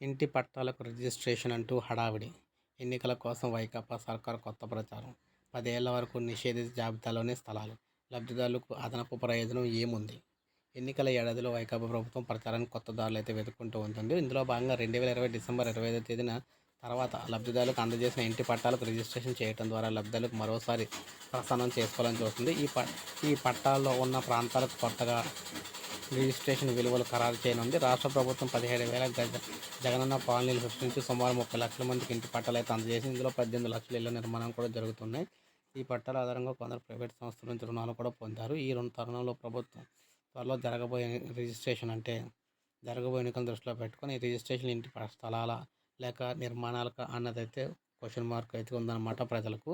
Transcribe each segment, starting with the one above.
ఇంటి పట్టాలకు రిజిస్ట్రేషన్ అంటూ హడావిడి. ఎన్నికల కోసం వైకాపా సర్కార్ కొత్త ప్రచారం. పదేళ్ళ వరకు నిషేధిత జాబితాలోనే స్థలాలు. లబ్ధిదారులకు అదనపు ప్రయోజనం ఏముంది? ఎన్నికల ఏడాదిలో వైకాపా ప్రభుత్వం ప్రచారానికి కొత్త దారులు అయితే వెతుక్కుంటూ ఉంటుంది ఇందులో భాగంగా రెండు వేల ఇరవై డిసెంబర్ ఇరవై ఐదో తేదీన తర్వాత లబ్ధిదారులకు అందజేసిన ఇంటి పట్టాలకు రిజిస్ట్రేషన్ చేయడం ద్వారా లబ్ధిదారులకు మరోసారి ప్రసన్నం చేసుకోవాలని చూస్తుంది. ఈ ప ఈ పట్టాల్లో ఉన్న ప్రాంతాలకు కొత్తగా రిజిస్ట్రేషన్ విలువలు ఖరారు చేయనుంది. రాష్ట్ర ప్రభుత్వం పదిహేడు వేల గజ జగనన్న కాలనీలు సృష్టించి సుమారు ముప్పై లక్షల మందికి ఇంటి పట్టాలు అయితే అందజేసి ఇందులో పద్దెనిమిది లక్షల ఇళ్ళ నిర్మాణం కూడా జరుగుతున్నాయి. ఈ పట్టాల ఆధారంగా కొందరు ప్రైవేట్ సంస్థల నుంచి రుణాలు కూడా పొందారు. ఈ రెండు తరుణంలో ప్రభుత్వం త్వరలో జరగబోయే రిజిస్ట్రేషన్ అంటే జరగబోయే ఎన్నికలను దృష్టిలో పెట్టుకొని ఈ రిజిస్ట్రేషన్ ఇంటి స్థలాల లేక నిర్మాణాలకు అన్నదైతే క్వశ్చన్ మార్క్ అయితే ఉందన్నమాట ప్రజలకు.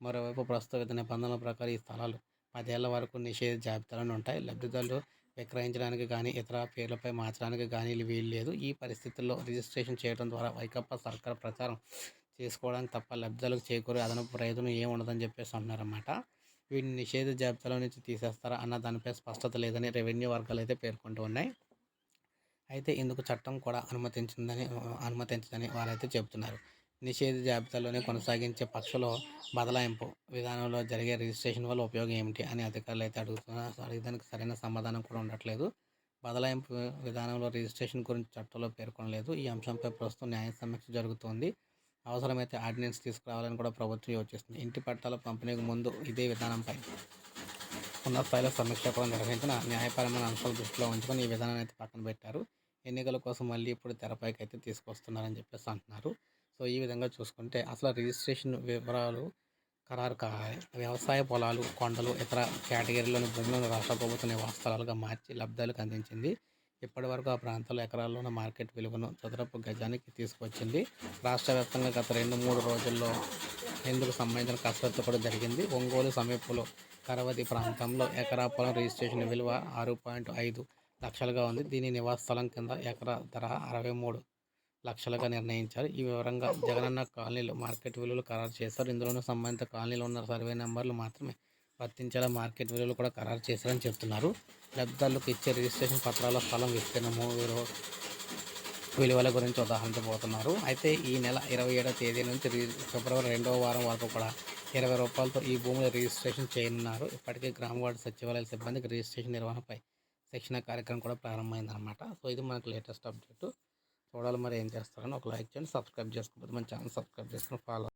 మరోవైపు ప్రస్తుత నిబంధనల ప్రకారం ఈ స్థలాలు పదేళ్ళ వరకు నిషేధ జాబితాలను ఉంటాయి. లబ్ధిదారులు విక్రయించడానికి కానీ ఇతర పేర్లపై మార్చడానికి కానీ వీలు లేదు. ఈ పరిస్థితుల్లో రిజిస్ట్రేషన్ చేయడం ద్వారా వైకప్ప సర్కార్ ప్రచారం చేసుకోవడానికి తప్ప లబ్ధాలకు చేకూరే అదనపు ప్రయోజనం ఏమి ఉండదని చెప్పేసి అంటున్నారన్నమాట. వీటిని నిషేధ జాబితాలో నుంచి తీసేస్తారా అన్న దానిపై స్పష్టత లేదని రెవెన్యూ వర్గాలు అయితే పేర్కొంటూ ఉన్నాయి. అయితే ఇందుకు చట్టం కూడా అనుమతించిందని అనుమతించదని వారైతే చెబుతున్నారు. నిషేధ జాబితాలోనే కొనసాగించే పక్షంలో బదలాయింపు విధానంలో జరిగే రిజిస్ట్రేషన్ వల్ల ఉపయోగం ఏమిటి అని అధికారులు అయితే అడుగుతున్నారు అడిగడానికి సరైన సమాధానం కూడా ఉండట్లేదు. బదలాయింపు విధానంలో రిజిస్ట్రేషన్ గురించి చట్టంలో పేర్కొనలేదు. ఈ అంశంపై ప్రస్తుతం న్యాయ సమీక్ష జరుగుతోంది. అవసరమైతే ఆర్డినెన్స్ తీసుకురావాలని కూడా ప్రభుత్వం యోచిస్తుంది. ఇంటి పట్టాల పంపిణీకి ముందు ఇదే విధానంపై ఉన్న స్థాయిలో సమీక్ష కూడా నిర్వహించిన న్యాయపరమైన అంశాలు దృష్టిలో ఉంచుకొని ఈ విధానాన్ని అయితే పక్కన పెట్టారు. ఎన్నికల కోసం మళ్ళీ ఇప్పుడు తెరపైకి అయితే తీసుకొస్తున్నారని చెప్పేసి అంటున్నారు. సో ఈ విధంగా చూసుకుంటే అసలు రిజిస్ట్రేషన్ వివరాలు ఖరారు కావాలి వ్యవసాయ పొలాలు కొండలు ఇతర కేటగిరీలోని భూములను రాష్ట్ర ప్రభుత్వం నివాస స్థలాలుగా మార్చి లబ్ధాలకు అందించింది. ఇప్పటి వరకు ఆ ప్రాంతాల్లో ఎకరాల్లో ఉన్న మార్కెట్ విలువను చదరపు గజానికి తీసుకొచ్చింది రాష్ట్ర వ్యాప్తంగా గత రెండు మూడు రోజుల్లో ఇందుకు సంబంధించిన కసరత్తు కూడా జరిగింది. ఒంగోలు సమీపంలో కరవతి ప్రాంతంలో ఎకరా పొలం రిజిస్ట్రేషన్ విలువ ఆరు పాయింట్ ఐదు లక్షలుగా ఉంది. దీని నివాస స్థలం కింద ఎకరా ధర అరవై మూడు లక్షలుగా నిర్ణయించారు. ఈ వివరంగా జగనన్న కాలనీలు మార్కెట్ విలువలు ఖరారు చేశారు. ఇందులోనూ సంబంధిత కాలనీలో ఉన్న సర్వే నెంబర్లు మాత్రమే వర్తించేలా మార్కెట్ విలువలు కూడా ఖరారు చేశారని చెప్తున్నారు. లబ్ధిదారులకు ఇచ్చే రిజిస్ట్రేషన్ పత్రాల స్థలం విస్తీర్ణము విలువల గురించి ఉదాహరించబోతున్నారు. అయితే ఈ నెల ఇరవై ఏడవ తేదీ నుంచి రి- ఫిబ్రవరి రెండవ వారం వరకు కూడా ఇరవై రూపాయలతో ఈ భూముల రిజిస్ట్రేషన్ చేయనున్నారు. ఇప్పటికే గ్రామ వార్డు సచివాలయాల సిబ్బందికి రిజిస్ట్రేషన్ నిర్వహణపై శిక్షణ కార్యక్రమం కూడా ప్రారంభమైందన్నమాట. సో ఇది మనకు లేటెస్ట్ అప్డేట్. చూడాలి మరి ఏం చేస్తారని ఒక లైక్ చేయండి సబ్స్క్రైబ్ చేసుకోకపోతే మన ఛానల్ సబ్స్క్రైబ్ చేసుకుని ఫాలో